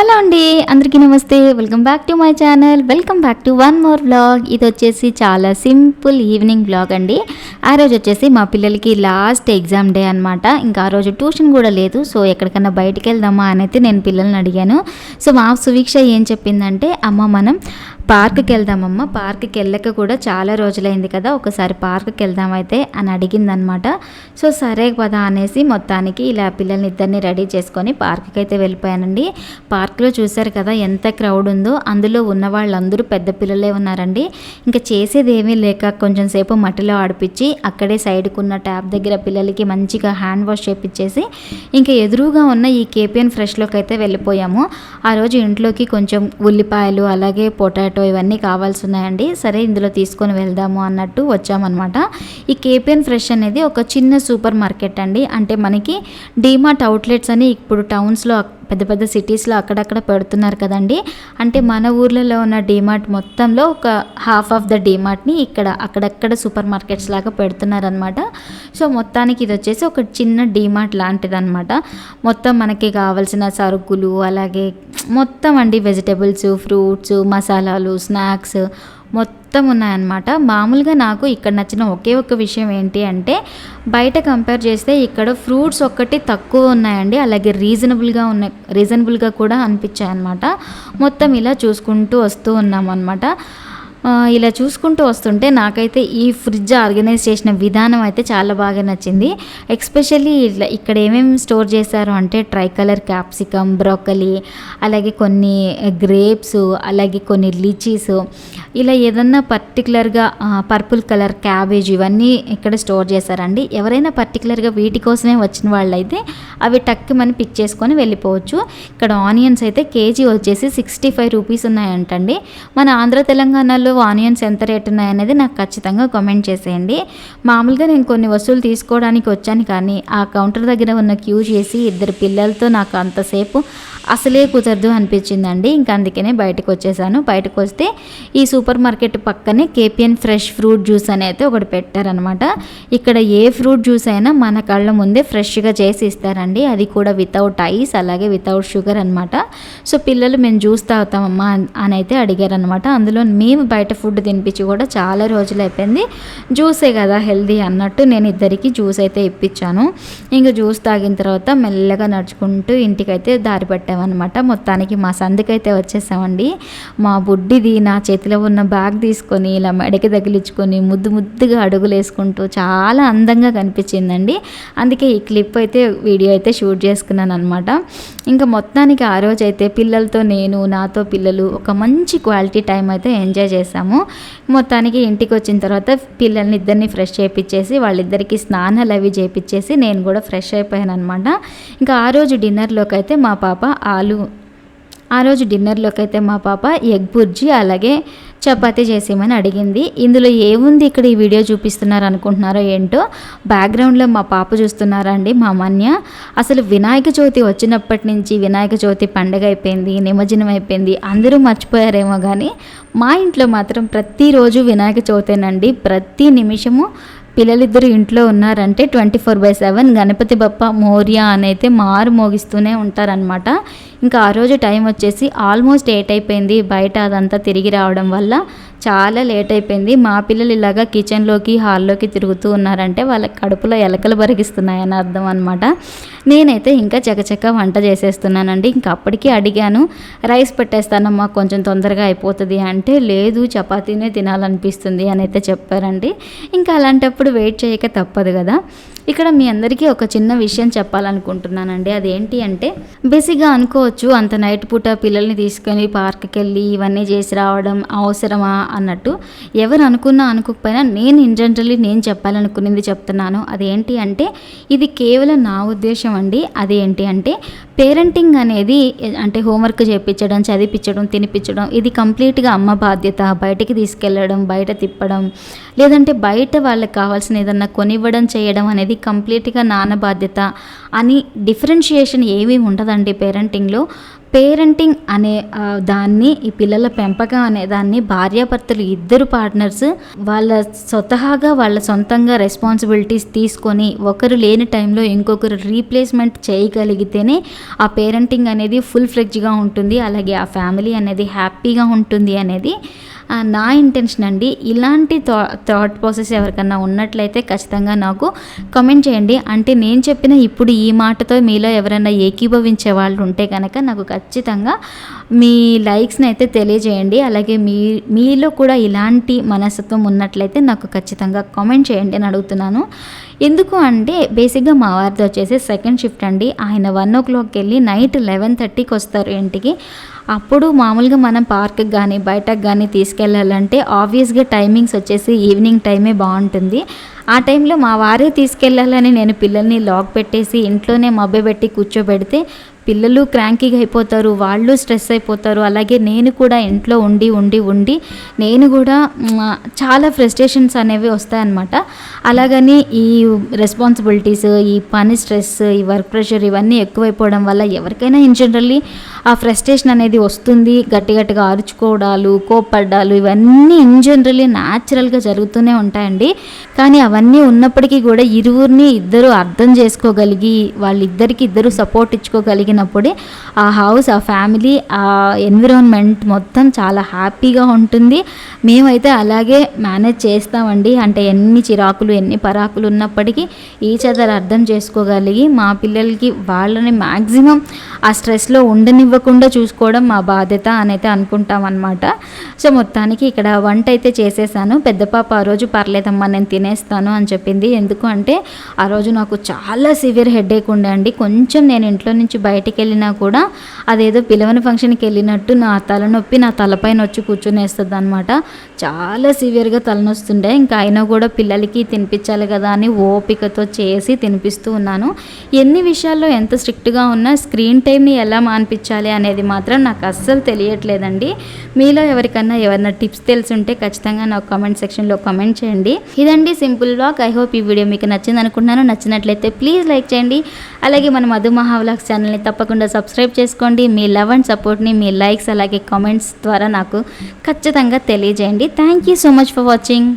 Hello అండి అందరికీ నమస్తే. Welcome back to my channel welcome back to one more blog ఇది వచ్చేసి చాలా సింపుల్ ఈవినింగ్ బ్లాగ్ అండి. ఆ రోజు వచ్చేసి మా పిల్లలకి లాస్ట్ ఎగ్జామ్ డే అనమాట ఇంకా ఆ రోజు ట్యూషన్ కూడా లేదు. సో ఎక్కడికన్నా బయటికి వెళ్దామా అని అయితే నేను పిల్లల్ని అడిగాను. సో మా సువీక్ష ఏం చెప్పిందంటే అమ్మ మనం పార్క్కి వెళ్దామమ్మ పార్క్కి వెళ్ళక కూడా చాలా రోజులైంది కదా. ఒకసారి పార్క్కి వెళ్దాం అయితే అని అడిగిందనమాట సో సరే పదా అనేసి మొత్తానికి ఇలా పిల్లల్ని ఇద్దరిని రెడీ చేసుకొని పార్క్కి అయితే వెళ్ళిపోయానండి. పార్క్లో చూశారు కదా ఎంత క్రౌడ్ ఉందో. అందులో ఉన్న వాళ్ళందరూ పెద్ద పిల్లలే ఉన్నారండి. ఇంకా చేసేది ఏమీ లేక కొంచెం సేపు మట్టిలో ఆడిపించి అక్కడే సైడ్కు ఉన్న ట్యాప్ దగ్గర పిల్లలకి మంచిగా హ్యాండ్ వాష్ చేపించేసి ఇంకా ఎదురుగా ఉన్న ఈ కేపిఎన్ ఫ్రెష్లోకి అయితే వెళ్ళిపోయాము. ఆ రోజు ఇంట్లోకి కొంచెం ఉల్లిపాయలు అలాగే పొటాటో ఇవన్నీ కావాల్సి ఉన్నాయండి సరే ఇందులో తీసుకొని వెళ్దాము అన్నట్టు వచ్చామన్నమాట. ఈ కేపిఎన్ ఫ్రెష్ అనేది ఒక చిన్న సూపర్ మార్కెట్ అండి. అంటే మనకి డీమార్ట్ అవుట్లెట్స్ అని ఇప్పుడు టౌన్స్లో పెద్ద పెద్ద సిటీస్లో అక్కడక్కడ పెడుతున్నారు కదండి. అంటే మన ఊర్లలో ఉన్న డీమార్ట్ మొత్తంలో ఒక హాఫ్ ఆఫ్ ద డీమార్ట్ని ఇక్కడ అక్కడక్కడ సూపర్ మార్కెట్స్ లాగా పెడుతున్నారనమాట. సో మొత్తానికి ఇది వచ్చేసి ఒక చిన్న డీమార్ట్ లాంటిదనమాట. మొత్తం మనకి కావాల్సిన సరుకులు అలాగే మొత్తం అండి వెజిటేబుల్స్ ఫ్రూట్స్ మసాలాలు స్నాక్స్ మొత్తం ఉన్నాయన్నమాట మామూలుగా నాకు ఇక్కడ నచ్చిన ఒకే ఒక విషయం ఏంటి అంటే బయట కంపేర్ చేస్తే ఇక్కడ ఫ్రూట్స్ ఒక్కటి తక్కువ ఉన్నాయండి. అలాగే రీజనబుల్గా ఉన్నాయి రీజనబుల్గా కూడా అనిపించాయి అనమాట మొత్తం ఇలా చూసుకుంటూ వస్తూ ఉన్నాం అనమాట ఇలా చూసుకుంటూ వస్తుంటే నాకైతే ఈ ఫ్రిడ్జ్ ఆర్గనైజ్ చేసిన విధానం అయితే చాలా బాగా నచ్చింది. ఎక్స్పెషల్లీ ఇట్లా ఇక్కడ ఏమేమి స్టోర్ చేశారు అంటే ట్రై కలర్ క్యాప్సికమ్ బ్రోకలీ అలాగే కొన్ని గ్రేప్స్ అలాగే కొన్ని లిచీస్. ఇలా ఏదన్నా పర్టికులర్గా పర్పుల్ కలర్ క్యాబేజ్ ఇవన్నీ ఇక్కడ స్టోర్ చేశారండి. ఎవరైనా పర్టికులర్గా వీటి కోసమే వచ్చిన వాళ్ళైతే అవి టక్కుమని పిక్ చేసుకొని వెళ్ళిపోవచ్చు. ఇక్కడ ఆనియన్స్ అయితే కేజీ వచ్చేసి సిక్స్టీ ఫైవ్ రూపీస్ ఉన్నాయంటండి. మన ఆంధ్ర తెలంగాణలో ఆనియన్స్ ఎంత రేట్ ఉన్నాయనేది నాకు ఖచ్చితంగా కామెంట్ చేసేయండి. మామూలుగా నేను కొన్ని వస్తువులు తీసుకోవడానికి వచ్చాను కానీ ఆ కౌంటర్ దగ్గర ఉన్న క్యూ చేసి ఇద్దరు పిల్లలతో నాకు అంతసేపు అసలే కుదరదు అనిపించిందండి. ఇంకా అందుకనే బయటకు వచ్చేసాను. బయటకు వస్తే ఈ సూపర్ మార్కెట్ పక్కనే కేపిఎన్ ఫ్రెష్ ఫ్రూట్ జ్యూస్ అనేది ఒకటి పెట్టారనమాట ఇక్కడ ఏ ఫ్రూట్ జ్యూస్ అయినా మన కళ్ళ ముందే ఫ్రెష్గా చేసి ఇస్తారండి. అది కూడా వితౌట్ ఐస్ అలాగే వితౌట్ షుగర్ అనమాట సో పిల్లలు మేము జ్యూస్ తాగుతామమ్మా అని అయితే అడిగారనమాట అందులో మేము బయట ఫుడ్ తినిపించి కూడా చాలా రోజులు అయిపోయింది. జ్యూసే కదా హెల్దీ అన్నట్టు నేను ఇద్దరికి జ్యూస్ అయితే ఇప్పించాను. ఇంకా జ్యూస్ తాగిన తర్వాత మెల్లగా నడుచుకుంటూ ఇంటికైతే దారి పట్టామన్నమాట. మొత్తానికి మా సందుకైతే వచ్చేసామండి. మా బుడ్డిది నా చేతిలో ఉన్న బ్యాగ్ తీసుకొని ఇలా మెడకి తగిలించుకొని ముద్దు ముద్దుగా అడుగులు వేసుకుంటూ చాలా అందంగా కనిపించిందండి. అందుకే ఈ క్లిప్ అయితే వీడియో అయితే షూట్ చేసుకున్నాను అనమాట ఇంకా మొత్తానికి ఆ రోజు అయితే పిల్లలతో నేను నాతో పిల్లలు ఒక మంచి క్వాలిటీ టైం అయితే ఎంజాయ్ చేసాము. మొత్తానికి ఇంటికి వచ్చిన తర్వాత పిల్లల్ని ఇద్దరిని ఫ్రెష్ చేయించేసి వాళ్ళిద్దరికి స్నానాలు అవి చేయించేసి నేను కూడా ఫ్రెష్ అయిపోయాను అనమాట ఇంకా ఆ రోజు డిన్నర్లోకి అయితే మా పాప ఆలు ఆ రోజు డిన్నర్లోకి అయితే మా పాప ఎగ్ బుర్జీ అలాగే చపాతీ చేసేయమని అడిగింది. ఇందులో ఏముంది ఇక్కడ ఈ వీడియో చూపిస్తున్నారు అనుకుంటున్నారో ఏంటో బ్యాక్గ్రౌండ్లో మా పాప చూస్తున్నారండి మా మన్య అసలు వినాయక చవితి వచ్చినప్పటి నుంచి వినాయక చవితి పండగ అయిపోయింది నిమజ్జనం అయిపోయింది అందరూ మర్చిపోయారేమో కానీ మా ఇంట్లో మాత్రం ప్రతిరోజు వినాయక చవితేనండి. ప్రతి నిమిషము పిల్లలిద్దరు ఇంట్లో ఉన్నారంటే twenty four by seven Ganpati Bappa Morya అని అయితే మారు మోగిస్తూనే ఉంటారనమాట ఇంకా ఆ రోజు టైం వచ్చేసి ఆల్మోస్ట్ ఎయిట్ అయిపోయింది బయట అదంతా తిరిగి రావడం వల్ల. చాలా లేట్ అయిపోయింది. మా పిల్లలు ఇలాగా కిచెన్లోకి హాల్లోకి తిరుగుతూ ఉన్నారంటే వాళ్ళ కడుపులో ఎలకలు బరిగిస్తున్నాయని అర్థం అనమాట నేనైతే ఇంకా చకచక వంట చేసేస్తున్నానండి. ఇంకా అప్పటికి అడిగాను రైస్ పెట్టేస్తానమ్మా కొంచెం తొందరగా అయిపోతుంది. అంటే లేదు చపాతీనే తినాలనిపిస్తుంది అని అయితే చెప్పారండి. ఇంకా అలాంటప్పుడు అప్పుడు వెయిట్ చేయక తప్పదు కదా. ఇక్కడ మీ అందరికీ ఒక చిన్న విషయం చెప్పాలనుకుంటున్నానండి. అదేంటి అంటే బేసిక్గా అనుకోవచ్చు అంత నైట్ పూట పిల్లల్ని తీసుకొని పార్క్కి వెళ్ళి ఇవన్నీ చేసి రావడం అవసరమా అన్నట్టు ఎవరు అనుకున్నా అనుకోకపోయినా నేను ఇన్ జనరల్లీ నేను చెప్పాలనుకునేది చెప్తున్నాను. అదేంటి అంటే ఇది కేవలం నా ఉద్దేశం అండి. అదేంటి అంటే పేరెంటింగ్ అనేది అంటే హోంవర్క్ చేయించడం చదివించడం తినిపించడం ఇది కంప్లీట్గా అమ్మ బాధ్యత. బయటికి తీసుకెళ్ళడం బయట తిప్పడం లేదంటే బయట వాళ్ళకి కావాల్సిన ఏదన్నా కొనివ్వడం చేయడం అనేది కంప్లీట్గా నాన్న బాధ్యత అని డిఫరెన్షియేషన్ ఏమీ ఉండదండి పేరెంటింగ్లో. పేరెంటింగ్ అనే దాన్ని ఈ పిల్లల పెంపకం అనే దాన్ని భార్యాభర్తలు ఇద్దరు పార్ట్నర్స్ వాళ్ళ స్వతహాగా వాళ్ళ సొంతంగా రెస్పాన్సిబిలిటీస్ తీసుకొని ఒకరు లేని టైంలో ఇంకొకరు రీప్లేస్మెంట్ చేయగలిగితేనే ఆ పేరెంటింగ్ అనేది ఫుల్ ఫ్లెడ్జ్గా ఉంటుంది. అలాగే ఆ ఫ్యామిలీ అనేది హ్యాపీగా ఉంటుంది అనేది నా ఇంటెన్షన్ అండి ఇలాంటి థా థాట్ ప్రాసెస్ ఎవరికన్నా ఉన్నట్లయితే ఖచ్చితంగా నాకు కమెంట్ చేయండి. అంటే నేను చెప్పిన ఇప్పుడు ఈ మాటతో మీలో ఎవరైనా ఏకీభవించే వాళ్ళు ఉంటే కనుక నాకు ఖచ్చితంగా మీ లైక్స్ని అయితే తెలియజేయండి. అలాగే మీ మీలో కూడా ఇలాంటి మనస్తత్వం ఉన్నట్లయితే నాకు ఖచ్చితంగా కామెంట్ చేయండి అని అడుగుతున్నాను. ఎందుకు అంటే బేసిక్గా మా వారిది వచ్చేసి సెకండ్ షిఫ్ట్ అండి. ఆయన వన్ ఓ క్లాక్కి వెళ్ళి నైట్ లెవెన్ థర్టీకి వస్తారు ఇంటికి. అప్పుడు మామూలుగా మనం పార్క్కి కానీ బయటకు కానీ తీసుకెళ్ళాలంటే ఆబ్వియస్గా టైమింగ్స్ వచ్చేసి ఈవినింగ్ టైమే బాగుంటుంది. ఆ టైంలో మా వారే తీసుకెళ్ళాలని నేను పిల్లల్ని లాక్ పెట్టేసి ఇంట్లోనే మభ్యపెట్టి పెట్టి కూర్చోబెడితే పిల్లలు క్రాంకీగా అయిపోతారు వాళ్ళు స్ట్రెస్ అయిపోతారు. అలాగే నేను కూడా ఇంట్లో ఉండి ఉండి ఉండి నేను కూడా చాలా ఫ్రస్ట్రేషన్స్ అనేవి వస్తాయన్నమాట. అలాగని ఈ రెస్పాన్సిబిలిటీస్ ఈ పని స్ట్రెస్ ఈ వర్క్ ప్రెషర్ ఇవన్నీ ఎక్కువైపోవడం వల్ల ఎవరికైనా ఇన్ జనరల్లీ ఆ ఫ్రస్ట్రేషన్ అనేది వస్తుంది. గట్టి గట్టిగా అరుచుకోవడాలు కోప్పడ్డాలు ఇవన్నీ ఇన్ జనరల్లీ న్యాచురల్గా జరుగుతూనే ఉంటాయండి. కానీ అవన్నీ ఉన్నప్పటికీ కూడా ఇరువురిని ఇద్దరు అర్థం చేసుకోగలిగి వాళ్ళిద్దరికి ఇద్దరు సపోర్ట్ ఇచ్చుకోగలిగినప్పుడే ఆ హౌస్ ఆ ఫ్యామిలీ ఆ ఎన్విరాన్మెంట్ మొత్తం చాలా హ్యాపీగా ఉంటుంది. మేమైతే అలాగే మేనేజ్ చేస్తామండి. అంటే ఎన్ని చిరాకులు ఎన్ని పరాకులు ఉన్నప్పటికీ ఈచ్ అదర్ అర్థం చేసుకోగలిగి మా పిల్లలకి వాళ్ళని మ్యాక్సిమం ఆ స్ట్రెస్లో ఉండనివ్వకుండా చూసుకోవడం మా బాధ్యత అని అయితే అనుకుంటాం అనమాట సో మొత్తానికి ఇక్కడ వంట అయితే చేసేసాను. పెద్ద పాప ఆ రోజు పర్లేదమ్మా నేను తినేస్తాను. అని చెప్పింది. ఎందుకు అంటే ఆ రోజు నాకు చాలా సివియర్ హెడేక్ ఉండే అండి. కొంచెం నేను ఇంట్లో నుంచి బయటికి వెళ్ళినా కూడా అదేదో పిలవని ఫంక్షన్కి వెళ్ళినట్టు నా తలనొప్పి నా తలపైన వచ్చి కూర్చునేస్తుంది అనమాట చాలా సివియర్గా తలనొస్తుండే. ఇంకా అయినా కూడా పిల్లలకి తినిపించాలి కదా అని ఓపికతో చేసి తినిపిస్తూ ఉన్నాను. ఎన్ని విషయాల్లో ఎంత స్ట్రిక్ట్గా ఉన్నా స్క్రీన్ టైంని ఎలా మాన్పించాలి అనేది మాత్రం నాకు అస్సలు తెలియట్లేదండి. మీలో ఎవరికన్నా ఎవరైనా టిప్స్ తెలిసి ఉంటే ఖచ్చితంగా నాకు కామెంట్ సెక్షన్లో కామెంట్ చేయండి. ఇదండి సింపుల్ వ్లాగ్ ఐ హోప్ ఈ వీడియో మీకు నచ్చింది అనుకుంటున్నాను నచ్చినట్లయితే ప్లీజ్ లైక్ చేయండి. అలాగే మన మధు మహావ్లాగ్స్ ఛానల్ని తప్పకుండా సబ్స్క్రైబ్ చేసుకోండి. మీ లవ్ అండ్ సపోర్ట్ని మీ లైక్స్ అలాగే కామెంట్స్ ద్వారా నాకు ఖచ్చితంగా తెలియజేయండి. Thank you so much for watching